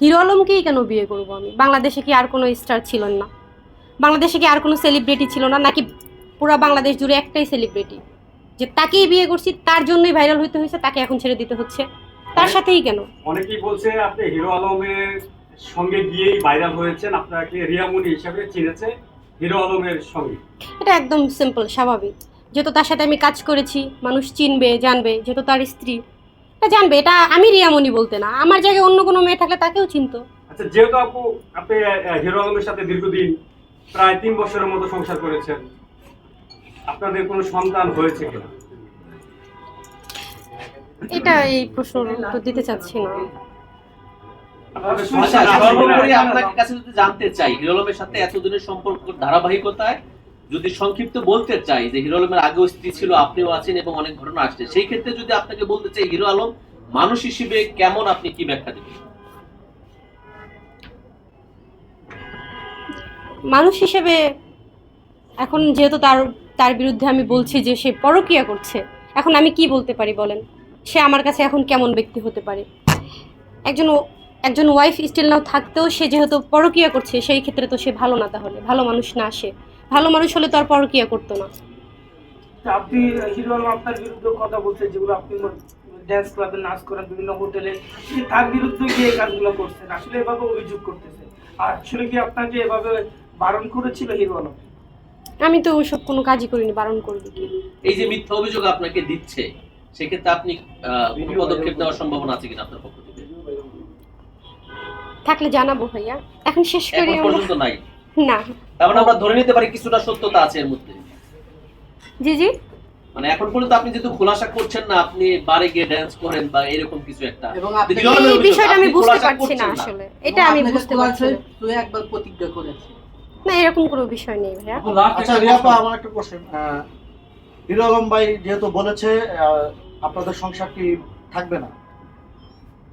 Hero আলমকেই কেন বিয়ে করব আমি? বাংলাদেশে কি আর কোনো স্টার ছিলেন না? বাংলাদেশে কি আর কোনো সেলিব্রিটি ছিল না? নাকি পুরো বাংলাদেশ জুড়ে একটাই সেলিব্রিটি যে তাকেই বিয়ে করছি তার জন্যই ভাইরাল হইতে হয়েছে তাকে এখন ছেড়ে দিতে হচ্ছে। তার সাথেই কেন? অনেকেই বলছে আপনি হিরো আলমের সঙ্গে গিয়েই ভাইরাল হয়েছেন আপনাকে রিয়ামণি হিসাবে চিনেছে হিরো আলমের সঙ্গে। এটা একদম সিম্পল স্বাভাবিক। যেহেতু তার সাথে আমি কাজ করেছি মানুষ চিনবে জানবে যেহেতু তার স্ত্রী এটা জানবে এটা আমি রিয়ামণি বলতে না। আমার জায়গায় অন্য কোনো মেয়ে থাকলে তাকেও চিনতো। আচ্ছা যেহেতু আপু আপনি হিরো আলমের সাথে দীর্ঘদিন প্রায় তিন বছরের মতো সংসার করেছেন আপনাদের কোনো সন্তান হয়েছে কিনা? এটা এই প্রশ্নের উত্তর দিতে চাচ্ছি না। সর্বোপরি আপনার কাছে যদি জানতে চাই হিরো আলমের সাথে এতদিনের সম্পর্ক ধারাবাহিকতায় যদি সংক্ষিপ্ত বলতে চাই যে হিরো আলমের আগেও স্ত্রী ছিল, আপনিও আছেন এবং অনেক ঘটনা আসছে, সেই ক্ষেত্রে যদি আপনাকে বলতে চাই হিরো আলম, মানুষ হিসেবে কেমন আপনি কি ব্যাখ্যা দিবেন? মানুষ হিসেবে এখন যেহেতু তার তার বিরুদ্ধে আমি বলছি যে সে পরকিয়া করছে, এখন আমি কি বলতে পারি বলেন? সে আমার কাছে এখন কেমন ব্যক্তি হতে পারে? একজন একজন ওয়াইফ স্টিল নাও থাকতেও সে যেহেতু পরকিয়া করছে, সেই ক্ষেত্রে তো সে ভালো না তাহলে, ভালো মানুষ না সে। ভালো মানুষ হলে তো আর পরকিয়া করতো না। আপনি হিরো আপনার বিরুদ্ধে কথা বলছে যেগুলো আপনি ড্যান্স ক্লাবে নাচ করেন বিভিন্ন হোটেলে তার বিরুদ্ধে গিয়ে এই কাজগুলো করছেন আসলে এভাবে অভিযোগ করতেছে। আর আসলে কি আপনাকে এভাবে বারণ করেছিল হিরো আলম? আমি তো ওসব কোনো কাজই করিনি বারণ করবি এই যে মিথ্যা অভিযোগ আপনাকে দিচ্ছে সেক্ষেত্রে আপনি কোনো পদক্ষেপ নেওয়ার সম্ভাবনা আছে কিনা আপনার পক্ষ থেকে? থাকলে জানাব ভাইয়া। এখন শেষ করি এখন পর্যন্ত নাই। না। তার মানে আমরা ধরে নিতে পারি কিছুটা সত্যতা আছে এর মধ্যে। জি জি। মানে এখন পর্যন্ত আপনি যেহেতু খোলাসা করছেন না আপনি বারে গিয়ে ড্যান্স করেন বা এরকম কিছু একটা। এবং আপনি- এই বিষয়টা আমি বুঝতে পারছি না আসলে। এটা আমি বুঝতে পারছি তুই একবার প্রতিজ্ঞা করেছে না এরকম কোনো বিষয় নেই ভাইয়া। আচ্ছা রিয়াপা আমার একটা কোশ্চেন হিরো আলম ভাই যেহেতু বলেছে আহ, আপনাদের সংসার কি থাকবে না?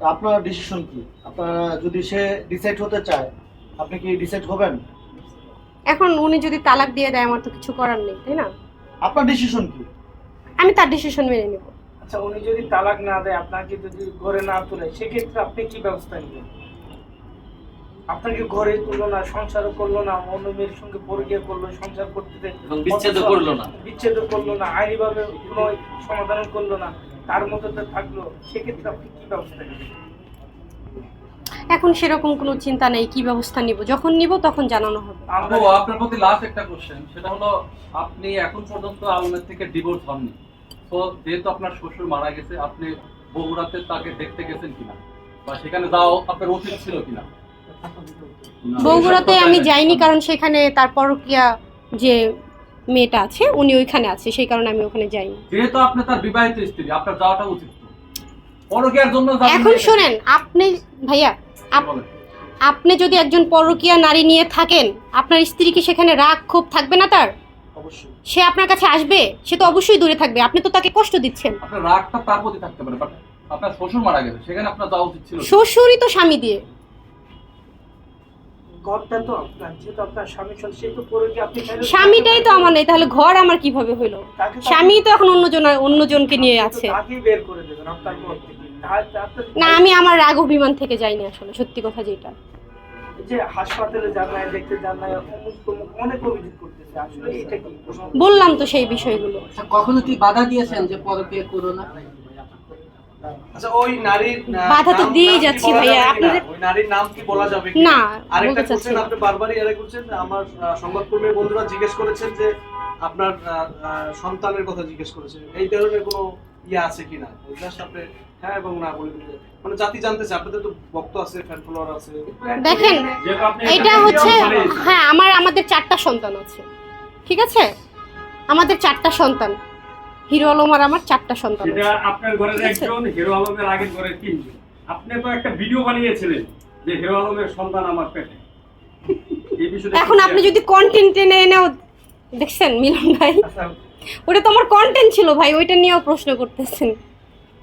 আপনার ডিসিশন কি? আপনারা যদি সে ডিসাইড হতে চায় আপনি কি ডিসাইড হবেন? এখন উনি যদি তালাক দিয়ে দেয় আমার তো কিছু করার নেই তাই না? আপনার ডিসিশন কি? আমি তার ডিসিশন মেনে নেব। আচ্ছা উনি যদি তালাক না দেয় আপনাকে যদি ঘরে না তোলে সেক্ষেত্রে আপনি কি ব্যবস্থা নেবেন? আপনাকে ঘরে তুললো না সংসারও করল না অন্য মেয়ের সঙ্গে পরিচয় করল সংসার করতে বিচ্ছেদ করল না। বিচ্ছেদ করল না আইনিভাবে কোনো সমাধান করল না তার মধ্যে তো থাকল সেক্ষেত্রে আপনি কি ব্যবস্থা নেবেন? এখন সেরকম কোনো চিন্তা নেই কি ব্যবস্থা নিব? যখন নিব তখন জানানো হবে। আপু আপনার প্রতি লাস্ট একটা কোশ্চেন সেটা হলো আপনি এখন পর্যন্ত আলমের থেকে ডিভোর্স হননি। তো যেহেতু আপনার শ্বশুর মারা গেছে আপনি বগুড়াতে তাকে দেখতে গেছেন কিনা? বা সেখানে যাও আপনার উচিত ছিল কিনা? বগুড়াতে আমি যাইনি কারণ সেখানে তার পরকিয়া যে মেয়েটা আছে উনি ওইখানে আছে সেই কারণে আমি ওখানে যাইনি। যেহেতু আপনি তার বিবাহিত স্ত্রী আপনার যাওয়াটা উচিত। পরকীয়ার জন্য এখন শোনেন আপনি ভাইয়া। আপনি যদি একজন পরকীয়া নারী নিয়ে থাকেন আপনার স্ত্রী কি সেখানে রাগ ক্ষোভ থাকবে না তার? সে আপনার কাছে আসবে সে তো অবশ্যই দূরে থাকবে। আপনি তো তাকে কষ্ট দিচ্ছেন। আপনার রাগটা তার প্রতি থাকতে পারে বাট আপনার শ্বশুর মারা গেছে সেখানে আপনার যাওয়া উচিত ছিল। শ্বশুরই তো স্বামী দিয়ে। ঘরটা তো আপনার যেহেতু আপনার স্বামী তো পরে কি আপনি স্বামীটাই তো আমার নেই তাহলে ঘর আমার কীভাবে হইল? স্বামী তো এখন অন্যজন অন্যজনকে নিয়ে আছে। বের করে দেবেন আপনার ঘর থেকে। না আমি আমার রাগ অভিমান থেকে যাইনি আসলে সত্যি কথা যেটা। যে হাসপাতালে যান নাই দেখতে যান নাই অনেক অভিযোগ করতেছে আসলে এটা কি? বললাম তো সেই বিষয়গুলো। কখনো কি বাধা দিয়েছেন যে পরকে করো না? আচ্ছা ওই নারীর বাধা তো দিয়েই যাচ্ছি ভাইয়া, আপনাদের- ওই নারীর নাম কি বলা যাবে না আরেকটা কোশ্চেন আপনি বারবারই এর করছেন আমার সংবাদকর্মী বন্ধুরা জিজ্ঞেস করেছেন যে আপনার সন্তানের কথা জিজ্ঞেস করেছেন। এই ধরনের কোনো ইয়ে আছে কিনা? জাস্ট আপনি হ্যাঁ এবং না বলে দিলে মানে জাতি জানতে চায় আপনাদের তো ভক্ত আছে ফ্যান ফলোয়ার আছে। দেখেন এটা হচ্ছে হ্যাঁ আমার আমাদের চারটা সন্তান আছে। ঠিক আছে? আমাদের চারটা সন্তান। হিরো আলম আর আমার চারটা সন্তান। আপনার ঘরের একজন হিরো আলমের আগের ঘরের তিনজন। আপনি তো একটা ভিডিও বানিয়েছিলেন যে হিরো আলমের সন্তান আমার পেটে। এখন আপনি যদি কন্টেন্ট টেনে এনেও দেখছেন মিলন ভাই? আচ্ছা, ওটা তো আমার কন্টেন্ট ছিল ভাই ওইটা নিয়েও প্রশ্ন করতেছেন।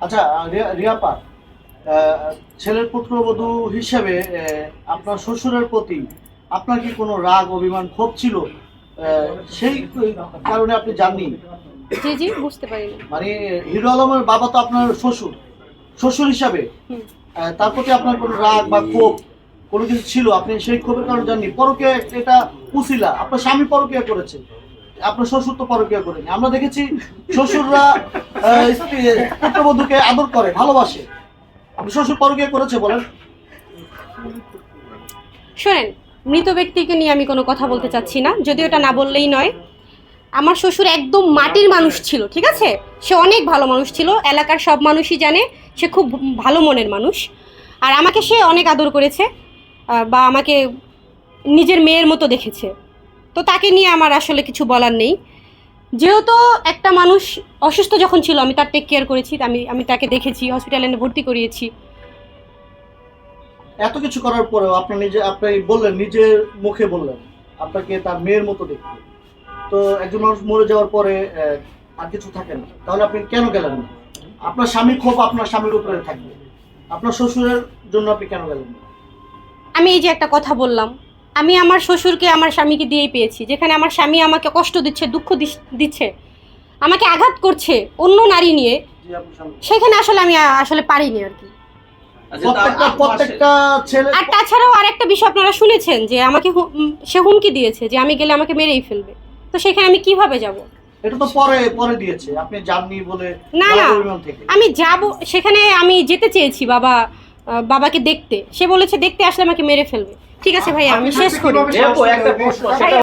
আচ্ছা রিয়াপা ছেলের পুত্রবধূ হিসেবে আপনার শ্বশুরের প্রতি আপনার কি কোনো রাগ অভিমান ক্ষোভ ছিল? সেই কারণে আপনি জাননি জি জি বুঝতে পারিনি মানে হিরো আলমের বাবা তো আপনার শ্বশুর। শ্বশুর হিসাবে। তার প্রতি আপনার কোনো রাগ বা ক্ষোভ কোনো কিছু ছিল? আপনি সেই ক্ষোভের কারণে জাননি পরকে এটা উসিলা। আপনার স্বামী পরকে করেছে। আপনার শ্বশুর তো পরকিয়া করেনি। আমরা দেখেছি শ্বশুররা পুত্রবধূকে আদর করে ভালোবাসে। আপনি শ্বশুর পরকিয়া করেছে বলেন। শোনেন মৃত ব্যক্তিকে নিয়ে আমি কোনো কথা বলতে চাচ্ছি না। যদিও এটা না বললেই নয় আমার শ্বশুর একদম মাটির মানুষ ছিল, ঠিক আছে? সে অনেক ভালো মানুষ ছিল, এলাকার সব মানুষই জানে, সে খুব ভালো মনের মানুষ। আর আমাকে সে অনেক আদর করেছে বা আমাকে নিজের মেয়ের মতো দেখেছে। তো তাকে নিয়ে আমার আসলে কিছু বলার নেই। যেহেতু একটা মানুষ অসুস্থ যখন ছিল, আমি তার টেক কেয়ার করেছি, আমি আমি তাকে দেখেছি হসপিটালে ভর্তি করিয়েছি। এত কিছু করার পরেও আপনি নিজে, আপনি বললেন, নিজের মুখে বললেন, আপনাকে তার মেয়ের মতো দেখতে। তো একজন মানুষ মরে যাওয়ার পরে আর কিছু থাকে না। তাহলে আপনি কেন গেলেন না? আপনার স্বামী ক্ষোভ আপনার স্বামীর উপরে থাকবে। আপনার শ্বশুরের জন্য আপনি কেন গেলেন না? আমি এই যে একটা কথা বললাম আমি আমার শ্বশুরকে আমার স্বামীকে দিয়েই পেয়েছি। যেখানে আমার স্বামী আমাকে কষ্ট দিচ্ছে দুঃখ দিচ্ছে আমাকে আঘাত করছে অন্য নারী নিয়ে সেখানে আসলে আমি আসলে পারিনি আর কি। আচ্ছা, প্রত্যেকটা প্রত্যেকটা আর তাছাড়াও আর একটা বিষয় আপনারা শুনেছেন যে আমাকে সে হুমকি দিয়েছে যে আমি গেলে আমাকে মেরেই ফেলবে। তো সেখানে আমি কীভাবে যাব? এটা তো পরে পরে দিয়েছে। আপনি যাননি বলে না, না। আমি যাব সেখানে আমি যেতে চেয়েছি বাবা বাবাকে দেখতে। সে বলেছে দেখতে আসলে আমাকে মেরে ফেলবে। ঠিক আছে ভাই আমি শেষ করি। দেখো, একটা প্রশ্ন সেটা